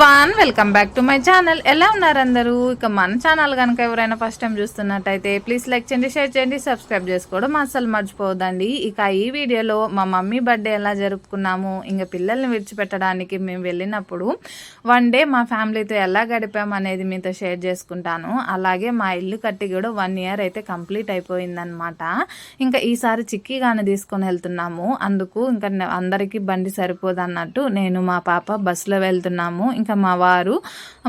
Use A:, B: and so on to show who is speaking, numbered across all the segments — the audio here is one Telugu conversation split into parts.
A: One welcome back to my channel. ఎలా ఉన్నారు అందరూ? ఇక మన ఛానల్ కనుక ఎవరైనా ఫస్ట్ టైం చూస్తున్నట్టయితే ప్లీజ్ లైక్ చేయండి షేర్ చేయండి సబ్స్క్రైబ్ చేసుకోవడం అసలు మర్చిపోవద్దండి. ఇక ఈ వీడియోలో మా మమ్మీ బర్త్డే ఎలా జరుపుకున్నాము ఇంకా పిల్లల్ని విడిచిపెట్టడానికి మేము వెళ్ళినప్పుడు వన్ డే మా ఫ్యామిలీతో ఎలా గడిపాము అనేది మీతో షేర్ చేసుకుంటాను. అలాగే మా ఇల్లు కట్టి కూడా వన్ ఇయర్ అయితే కంప్లీట్ అయిపోయిందనమాట ఇంకా ఈసారి చిక్కీగానే తీసుకొని వెళ్తున్నాము. అందుకు ఇంకా అందరికీ బండి సరిపోదు అన్నట్టు నేను మా పాప బస్సులో వెళ్తున్నాము. ఇంకా మా వారు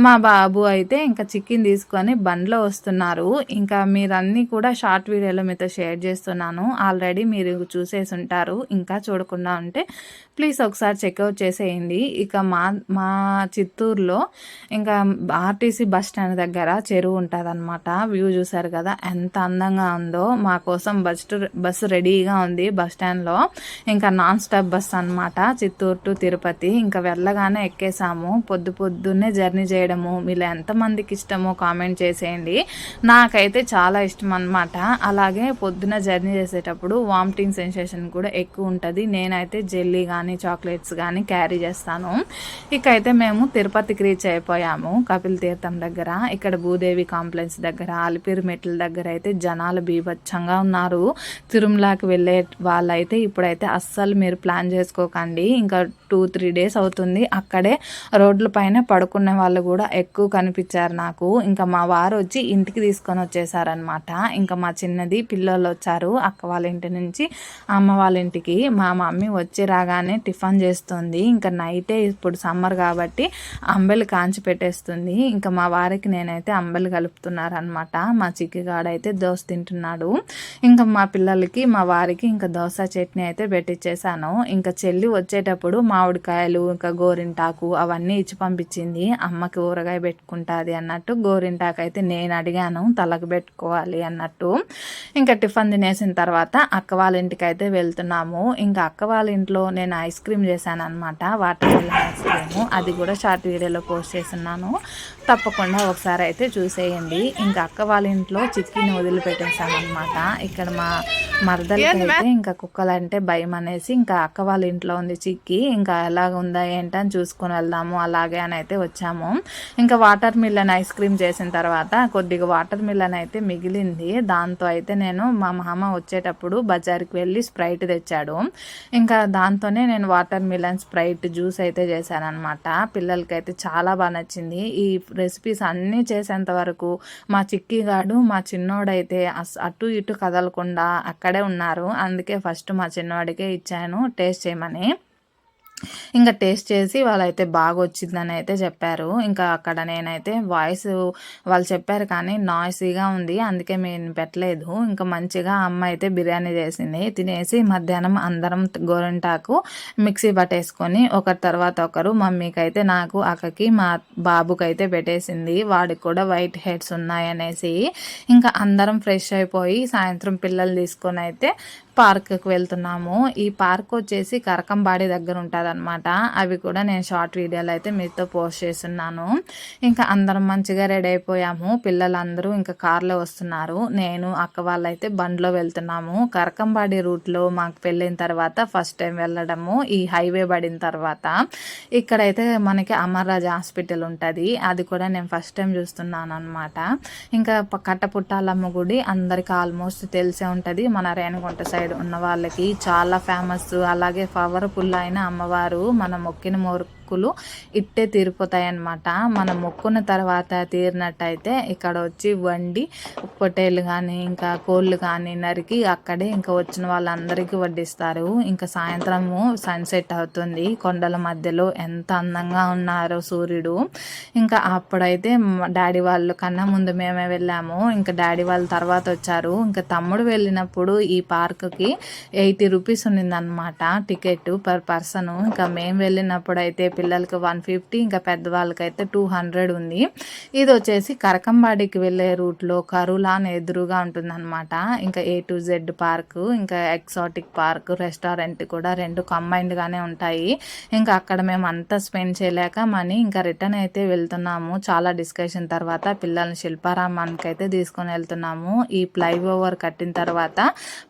A: మా బాబు అయితే ఇంకా చికెన్ తీసుకొని బండ్లో వస్తున్నారు. ఇంకా మీరన్నీ కూడా షార్ట్ వీడియోలో మీతో షేర్ చేస్తున్నాను. ఆల్రెడీ మీరు చూసేసి ఉంటారు. ఇంకా చూడకుండా ఉంటే ప్లీజ్ ఒకసారి చెక్అవుట్ చేసేయండి. ఇక మా మా చిత్తూరులో ఇంకా ఆర్టీసీ బస్ స్టాండ్ దగ్గర చెరువు ఉంటుంది అనమాట వ్యూ చూసారు కదా ఎంత అందంగా ఉందో. మా కోసం బస్ బస్సు రెడీగా ఉంది బస్ స్టాండ్లో. ఇంకా నాన్ స్టాప్ బస్ అన్నమాట చిత్తూరు టు తిరుపతి. ఇంకా వెళ్ళగానే ఎక్కేసాము. పొద్దు పొద్దున్నే జర్నీ చేయడము మీలో ఎంతమందికి ఇష్టమో కామెంట్ చేసేయండి. నాకైతే చాలా ఇష్టం అనమాట అలాగే పొద్దున జర్నీ చేసేటప్పుడు వామిటింగ్ సెన్సేషన్ కూడా ఎక్కువ ఉంటుంది. నేనైతే జెల్లీ కానీ చాక్లెట్స్ కానీ క్యారీ చేస్తాను. ఇక అయితే మేము తిరుపతికి రీచ్ అయిపోయాము కపిల్ తీర్థం దగ్గర. ఇక్కడ భూదేవి కాంప్లెక్స్ దగ్గర అలిపిరి మెట్ల దగ్గర అయితే జనాలు బీభత్సంగా ఉన్నారు. తిరుమలకి వెళ్ళే వాళ్ళైతే ఇప్పుడైతే అస్సలు మీరు ప్లాన్ చేసుకోకండి. ఇంకా టూ త్రీ డేస్ అవుతుంది. అక్కడే రోడ్ల పైన పడుకునే వాళ్ళు కూడా ఎక్కువ కనిపించారు నాకు. ఇంకా మా వారు వచ్చి ఇంటికి తీసుకొని వచ్చేసారనమాట ఇంకా మా చిన్నది పిల్లలు వచ్చారు అక్క వాళ్ళ ఇంటి నుంచి అమ్మ వాళ్ళ ఇంటికి. మా మమ్మీ వచ్చి రాగానే టిఫిన్ చేస్తుంది. ఇంకా నైటే ఇప్పుడు సమ్మర్ కాబట్టి అంబెలు కాంచి పెట్టేస్తుంది. ఇంకా మా వారికి నేనైతే అంబెలు కలుపుతున్నారనమాట మా చిక్కిగాడైతే దోశ తింటున్నాడు. ఇంకా మా పిల్లలకి మా వారికి ఇంకా దోశ చట్నీ అయితే పెట్టించేసాను ఇంకా చెల్లి వచ్చేటప్పుడు మామిడికాయలు ఇంకా గోరింటాకు అవన్నీ ఇచ్చి పంపించింది. అమ్మకి ఊరగాయ పెట్టుకుంటుంది అన్నట్టు గోరింటాకు అయితే నేను అడిగాను తలకు పెట్టుకోవాలి అన్నట్టు. ఇంకా టిఫిన్ తినేసిన తర్వాత అక్క వాళ్ళ ఇంటికి అయితే వెళ్తున్నాము. ఇంకా అక్క వాళ్ళ ఇంట్లో నేను ఐస్ క్రీమ్ చేశాను అనమాట వాటర్ మిలన్ ఐస్ క్రీమ్. అది కూడా షార్ట్ వీడియోలో పోస్ట్ చేస్తున్నాను. తప్పకుండా ఒకసారి అయితే చూసేయండి. ఇంకా అక్క వాళ్ళ ఇంట్లో చిక్కిని వదిలిపెట్టేసాను అనమాట ఇక్కడ మా మరదలకి అయితే ఇంకా కుక్కలంటే భయం అనేసి ఇంకా అక్క వాళ్ళ ఇంట్లో ఉంది చిక్కి. ఇంకా ఎలాగ ఉందా ఏంటని చూసుకొని వెళ్దాము. అలాగే అని అయితే వచ్చాము. ఇంకా వాటర్ మిల్లన్ ఐస్ క్రీమ్ చేసిన తర్వాత కొద్దిగా వాటర్ మిల్లన్ అయితే మిగిలింది. దాంతో అయితే నేను మా మామ వచ్చేటప్పుడు బజార్కి వెళ్ళి స్ప్రైట్ తెచ్చాడు. ఇంకా దాంతోనే నేను వాటర్ మిలన్ స్ప్రైట్ జ్యూస్ అయితే చేశాను పిల్లలకైతే పిల్లలకి అయితే చాలా బాగా నచ్చింది. ఈ రెసిపీస్ అన్నీ చేసేంత వరకు మా చిక్కిగాడు మా చిన్నోడైతే అటు ఇటు కదలకుండా అక్కడే ఉన్నారు. అందుకే ఫస్ట్ మా చిన్నవాడికే ఇచ్చాను. టేస్ట్ చేయమని. ఇంకా టేస్ట్ చేసి వాళ్ళైతే బాగా వచ్చిందని అయితే చెప్పారు. ఇంకా అక్కడ నేనైతే వాయిస్ వాళ్ళు చెప్పారు కానీ నాయిసీగా ఉంది అందుకే మేము పెట్టలేదు. ఇంకా మంచిగా అమ్మ అయితే బిర్యానీ చేసింది. తినేసి మధ్యాహ్నం అందరం గోరింటాకు మిక్సీ పట్టేసుకొని ఒకరి తర్వాత ఒకరు మమ్మీకి అయితే నాకు అక్కకి మా బాబుకి అయితే పెట్టేసింది. వాడికి కూడా వైట్ హెడ్స్ ఉన్నాయనేసి. ఇంకా అందరం ఫ్రెష్ అయిపోయి సాయంత్రం పిల్లలు తీసుకొని అయితే పార్క్కి వెళ్తున్నాము. ఈ పార్క్ వచ్చేసి కరకంబాడి దగ్గర ఉంటుంది అవి కూడా నేను షార్ట్ వీడియోలు అయితే మీతో పోస్ట్ చేస్తున్నాను. ఇంకా అందరం మంచిగా రెడీ అయిపోయాము. పిల్లలందరూ ఇంకా కార్లో వస్తున్నారు. నేను అక్క వాళ్ళైతే బండ్లో వెళ్తున్నాము. కరకంబాడి రూట్లో మాకు వెళ్ళిన తర్వాత ఫస్ట్ టైం వెళ్ళడము. ఈ హైవే పడిన తర్వాత ఇక్కడైతే మనకి అమర్రాజ్ హాస్పిటల్ ఉంటుంది. అది కూడా నేను ఫస్ట్ టైం చూస్తున్నాను అనమాట ఇంకా కట్టపుట్టాలమ్మ గుడి అందరికి ఆల్మోస్ట్ తెలిసే ఉంటుంది. మన రేణుగుంట సైడ్ ఉన్న వాళ్ళకి చాలా ఫేమస్ అలాగే పవర్ఫుల్ అయిన అమ్మవారు మన మొక్కిన మొక్కులు ఇట్టే తీరిపోతాయి అన్నమాట మనం మొక్కున్న తర్వాత తీరినట్టయితే ఇక్కడ వచ్చి వండి పొట్టేలు కానీ ఇంకా కోళ్ళు కానీ నరికి అక్కడే ఇంకా వచ్చిన వాళ్ళందరికీ వడ్డిస్తారు. ఇంకా సాయంత్రము సన్సెట్ అవుతుంది. కొండల మధ్యలో ఎంత అందంగా ఉన్నారో సూర్యుడు. ఇంకా అప్పుడైతే డాడీ వాళ్ళు కన్నా ముందు మేమే వెళ్ళాము. ఇంకా డాడీ వాళ్ళు తర్వాత వచ్చారు. ఇంకా తమ్ముడు వెళ్ళినప్పుడు ఈ పార్క్కి ఎయిటీ రూపీస్ ఉన్నిందనమాట టికెట్ పర్ పర్సన్. ఇంకా మేము వెళ్ళినప్పుడు అయితే పిల్లలకి వన్ ఫిఫ్టీ ఇంకా పెద్దవాళ్ళకైతే టూ హండ్రెడ్ ఉంది. ఇది వచ్చేసి కరకంబాడికి వెళ్ళే రూట్లో కరులాన్ అని ఎదురుగా ఉంటుందన్నమాట. ఇంకా ఏ టు జెడ్ పార్క్ ఇంకా ఎక్సాటిక్ పార్క్ రెస్టారెంట్ కూడా రెండు కంబైన్డ్గానే ఉంటాయి. ఇంకా అక్కడ మేము అంతా స్పెండ్ చేయలేక మనీ ఇంకా రిటర్న్ అయితే వెళ్తున్నాము. చాలా డిస్కషన్ తర్వాత పిల్లల్ని శిల్పారామానికి అయితే తీసుకొని వెళ్తున్నాము. ఈ ఫ్లైఓవర్ కట్టిన తర్వాత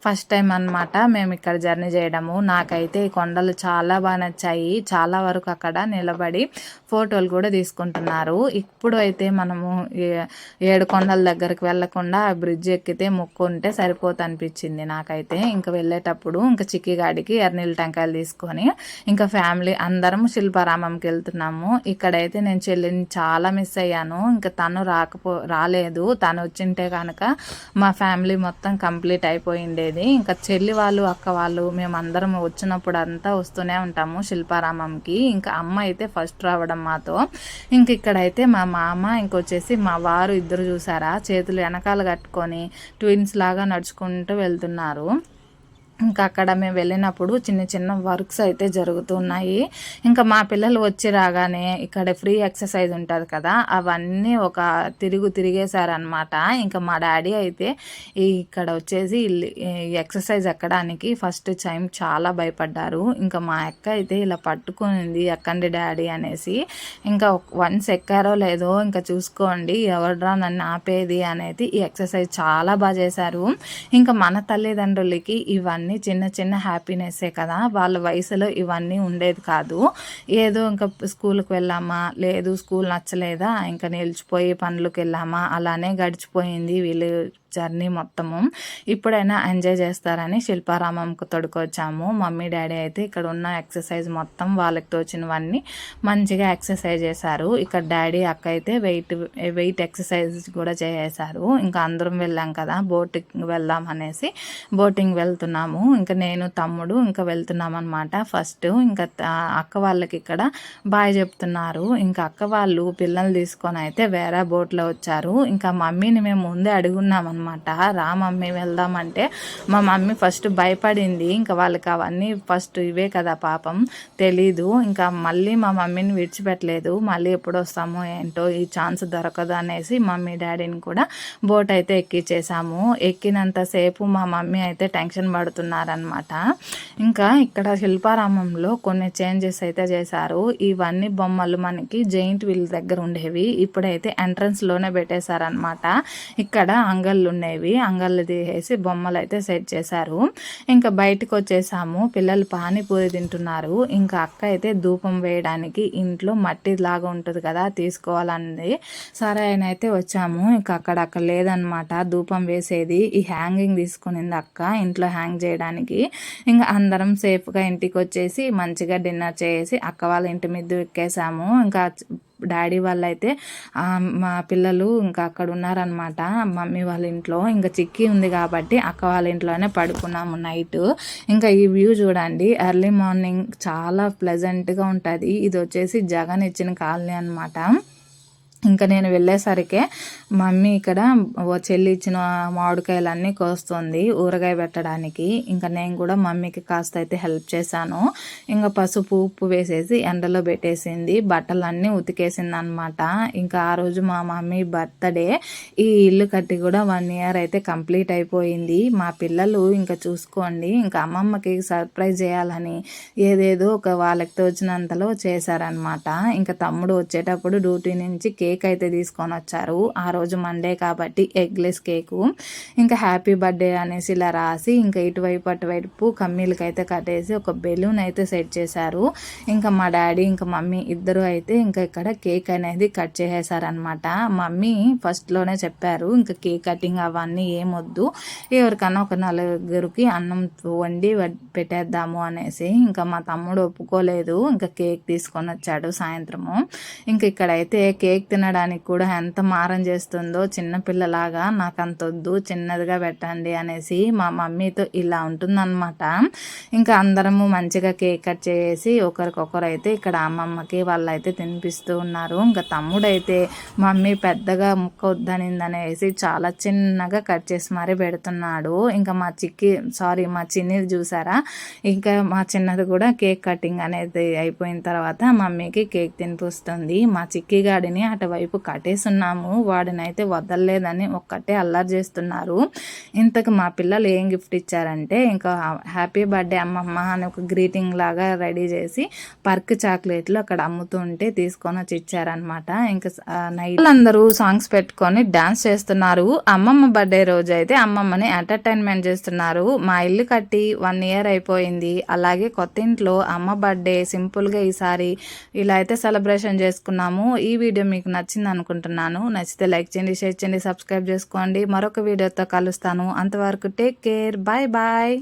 A: ఫస్ట్ టైం అన్నమాట మేము ఇక్కడ జర్నీ చేయడము. నాకైతే ఈ కొండలు చాలా బాగా నచ్చాయి. చాలా వరకు అక్కడ నిలబడి ఫోటోలు కూడా తీసుకుంటున్నారు. ఇప్పుడు అయితే మనము ఏ- ఏడు కొండల దగ్గరికి వెళ్ళకుండా ఆ బ్రిడ్జ్ ఎక్కితే మొక్కుంటే సరిపోతుంది అనిపించింది నాకైతే. ఇంకా వెళ్ళేటప్పుడు ఇంకా చిక్కిగాడికి ఎర్నీళ్ళ టెంకాయలు తీసుకొని ఇంకా ఫ్యామిలీ అందరం శిల్పారామంకి వెళ్తున్నాము. ఇక్కడైతే నేను చెల్లిని చాలా మిస్ అయ్యాను. ఇంకా తను రాకపో రాలేదు. తను వచ్చింటే కనుక మా ఫ్యామిలీ మొత్తం కంప్లీట్ అయిపోయిండేది. ఇంకా చెల్లి వాళ్ళు అక్క వాళ్ళు మేమందరం వచ్చినప్పుడు అంతా వస్తూనే ఉంటాము శిల్పారామంకి. ఇంకా అమ్మ అమ్మ అయితే ఫస్ట్ రావడం మాతో. ఇంక ఇక్కడైతే మా మామ ఇంకొచ్చేసి మా వారు ఇద్దరు చూసారా? చేతులు వెనకాల కట్టుకొని ట్విన్స్ లాగా నడుచుకుంటూ వెళ్తున్నారు. ఇంకా అక్కడ మేము వెళ్ళినప్పుడు చిన్న చిన్న వర్క్స్ అయితే జరుగుతున్నాయి. ఇంకా మా పిల్లలు వచ్చి రాగానే ఇక్కడ ఫ్రీ ఎక్సర్సైజ్ ఉంటుంది కదా అవన్నీ ఒక తిరుగు తిరిగేశారనమాట ఇంకా మా డాడీ అయితే ఇక్కడ వచ్చేసి ఎక్సర్సైజ్ ఎక్కడానికి ఫస్ట్ టైం చాలా భయపడ్డారు. ఇంకా మా అక్క అయితే ఇలా పట్టుకునింది ఎక్కండి డాడీ అనేసి. ఇంకా వన్స్ ఎక్కారో లేదో ఇంకా చూసుకోండి ఎవడ్రా నన్ను ఆపేది అనేది ఈ ఎక్సర్సైజ్ చాలా బాగా చేశారు. ఇంకా మన తల్లిదండ్రులకి ఇవన్నీ చిన్న చిన్న హ్యాపీనెస్సే కదా. వాళ్ళ వయసులో ఇవన్నీ ఉండేది కాదు. ఏదో ఇంకా స్కూల్కి వెళ్ళామా? లేదు స్కూల్ నచ్చలేదా? ఇంకా నిలిచిపోయి పనులకు వెళ్ళామా? అలానే గడిచిపోయింది వీళ్ళు జర్నీ మొత్తము. ఇప్పుడైనా ఎంజాయ్ చేస్తారని శిల్పారామంకు తొడుకొచ్చాము. మమ్మీ డాడీ అయితే ఇక్కడ ఉన్న ఎక్సర్సైజ్ మొత్తం వాళ్ళకి తోచినవన్నీ మంచిగా ఎక్సర్సైజ్ చేశారు. ఇక్కడ డాడీ అక్క అయితే వెయిట్ వెయిట్ ఎక్సర్సైజ్ కూడా చేసేసారు ఇంకా అందరం వెళ్ళాం కదా బోటింగ్ వెళ్దాం అనేసి బోటింగ్ వెళ్తున్నాము. ఇంకా నేను తమ్ముడు ఇంకా వెళ్తున్నాం అనమాట ఫస్ట్ ఇంకా అక్క వాళ్ళకి ఇక్కడ బాయ్ చెప్తున్నారు. ఇంకా అక్క వాళ్ళు పిల్లల్ని తీసుకొని అయితే వేరే బోట్లో వచ్చారు. ఇంకా మమ్మీని మేము ముందే అడుగున్నాం అనమాట రా మమ్మీ వెళ్దామంటే మా మమ్మీ ఫస్ట్ భయపడింది. ఇంకా వాళ్ళకి అవన్నీ ఫస్ట్ ఇవే కదా పాపం తెలీదు. ఇంకా మళ్ళీ మా మమ్మీని విడిచిపెట్టలేదు. మళ్ళీ ఎప్పుడు వస్తామో ఏంటో ఈ ఛాన్స్ దొరకదు అనేసి మమ్మీ డాడీని కూడా బోట్ అయితే ఎక్కిచ్చేసాము. ఎక్కినంతసేపు మా మమ్మీ అయితే టెన్షన్ పడుతున్నారనమాట ఇంకా ఇక్కడ శిల్పారామంలో కొన్ని చేంజెస్ అయితే చేశారు. ఇవన్నీ బొమ్మలు మనకి జైంట్ వీల్ దగ్గర ఉండేవి. ఇప్పుడైతే ఎంట్రన్స్లోనే లోనే పెట్టేశారనమాట ఇక్కడ అంగళ్ళు ఉండేవి. అంగళ్ళు తీసేసి బొమ్మలు అయితే సెట్ చేశారు. ఇంకా బయటకు వచ్చేసాము. పిల్లలు పానీపూరి తింటున్నారు. ఇంకా అక్క అయితే ధూపం వేయడానికి ఇంట్లో మట్టి లాగా ఉంటుంది కదా తీసుకోవాలన్నది. సరే ఆయన అయితే వచ్చాము. ఇంకా అక్కడ అక్కడ లేదనమాట ధూపం వేసేది. ఈ హ్యాంగింగ్ తీసుకునింది అక్క. ఇంట్లో హ్యాంగ్ చేయడానికి ఇంకా అందరం సేఫ్గా ఇంటికి వచ్చేసి మంచిగా డిన్నర్ చేసి అక్క వాళ్ళ ఇంటి మీద ఎక్కేసాము. ఇంకా డాడీ వాళ్ళు అయితే మా పిల్లలు ఇంకా అక్కడ ఉన్నారనమాట మమ్మీ వాళ్ళ ఇంట్లో. ఇంకా చిక్కి ఉంది కాబట్టి అక్క వాళ్ళ ఇంట్లోనే పడుకున్నాము నైట్. ఇంకా ఈ వ్యూ చూడండి ఎర్లీ మార్నింగ్ చాలా ప్లెజెంట్గా ఉంటుంది. ఇది వచ్చేసి జగన్ ఇచ్చిన కాలనీ అనమాట ఇంకా నేను వెళ్ళేసరికి మమ్మీ ఇక్కడ చెల్లి ఇచ్చిన మామిడికాయలన్నీ కోస్తుంది ఊరగాయ పెట్టడానికి. ఇంకా నేను కూడా మమ్మీకి కాస్త అయితే హెల్ప్ చేశాను. ఇంకా పసుపు ఉప్పు వేసేసి ఎండలో పెట్టేసింది. బట్టలన్నీ ఉతికేసింది అనమాట ఇంకా ఆ రోజు మా మమ్మీ బర్త్డే. ఈ ఇల్లు కట్టి కూడా వన్ ఇయర్ అయితే కంప్లీట్ అయిపోయింది. మా పిల్లలు ఇంకా చూసుకోండి. ఇంకా అమ్మమ్మకి సర్ప్రైజ్ చేయాలని ఏదేదో ఒక వాళ్ళకి తోచినంతలో చేశారనమాట. ఇంకా తమ్ముడు వచ్చేటప్పుడు డ్యూటీ నుంచి కేక్ కేక్ అయితే తీసుకొని వచ్చారు ఆ రోజు మండే కాబట్టి ఎగ్లెస్ కేకు. ఇంకా హ్యాపీ బర్త్డే అనేసి ఇలా రాసి ఇంకా ఇటువైపు అటువైపు కమ్మీలకి అయితే కట్టేసి ఒక బెలూన్ అయితే సెట్ చేశారు. ఇంకా మా డాడీ ఇంకా మమ్మీ ఇద్దరు అయితే ఇంకా ఇక్కడ కేక్ అనేది కట్ చేసేసారనమాట మమ్మీ ఫస్ట్లోనే చెప్పారు ఇంకా కేక్ కటింగ్ అవన్నీ ఏమొద్దు ఎవరికన్నా ఒక నలుగురికి అన్నం వండి పెట్టేద్దాము అనేసి ఇంకా మా తమ్ముడు ఒప్పుకోలేదు. ఇంకా కేక్ తీసుకొని వచ్చాడు సాయంత్రము. ఇంకా ఇక్కడైతే కేక్ తినడానికి కూడా ఎంత మారం చేస్తుందో చిన్నపిల్లలాగా నాకు అంత వద్దు చిన్నదిగా పెట్టండి అనేసి మా మమ్మీతో ఇలా ఉంటుందన్నమాట. ఇంకా అందరము మంచిగా కేక్ కట్ చేసి ఒకరికొకరు అయితే ఇక్కడ అమ్మమ్మకి వాళ్ళైతే తినిపిస్తూ ఉన్నారు. ఇంకా తమ్ముడైతే మమ్మీ పెద్దగా ముక్క వద్దనింది అనేసి చాలా చిన్నగా కట్ చేసి మరీ పెడుతున్నాడు. ఇంకా మా చిక్కి సారీ మా చిన్నిది చూసారా? ఇంకా మా చిన్నది కూడా కేక్ కటింగ్ అనేది అయిపోయిన తర్వాత మమ్మీకి కేక్ తినిపిస్తుంది. మా చిక్కిగాడిని అటు వైపు కట్టేస్తున్నాము వాడినైతే వదలలేదని ఒక్కటే అల్లరి చేస్తున్నారు. ఇంతకు మా పిల్లలు ఏం గిఫ్ట్ ఇచ్చారంటే ఇంకా హ్యాపీ బర్త్డే అమ్మమ్మ అని ఒక గ్రీటింగ్ లాగా రెడీ చేసి పర్క్ చాక్లెట్లు అక్కడ అమ్ముతూ ఉంటే తీసుకొని వచ్చి ఇచ్చారనమాట ఇంకా నైట్ అందరూ సాంగ్స్ పెట్టుకొని డాన్స్ చేస్తున్నారు. అమ్మమ్మ బర్త్డే రోజు అయితే అమ్మమ్మని ఎంటర్టైన్మెంట్ చేస్తున్నారు. మా ఇల్లు కట్టి వన్ ఇయర్ అయిపోయింది. అలాగే కొత్త ఇంట్లో అమ్మ బర్త్డే సింపుల్గా ఈసారి ఇలా అయితే సెలబ్రేషన్ చేసుకున్నాము. ఈ వీడియో మీకు నచ్చింది అనుకుంటున్నాను నచ్చితే లైక్ చేయండి షేర్ చేయండి సబ్స్క్రైబ్ చేసుకోండి. మరొక వీడియోతో కలుస్తాను. అంతవరకు టేక్ కేర్. Bye bye.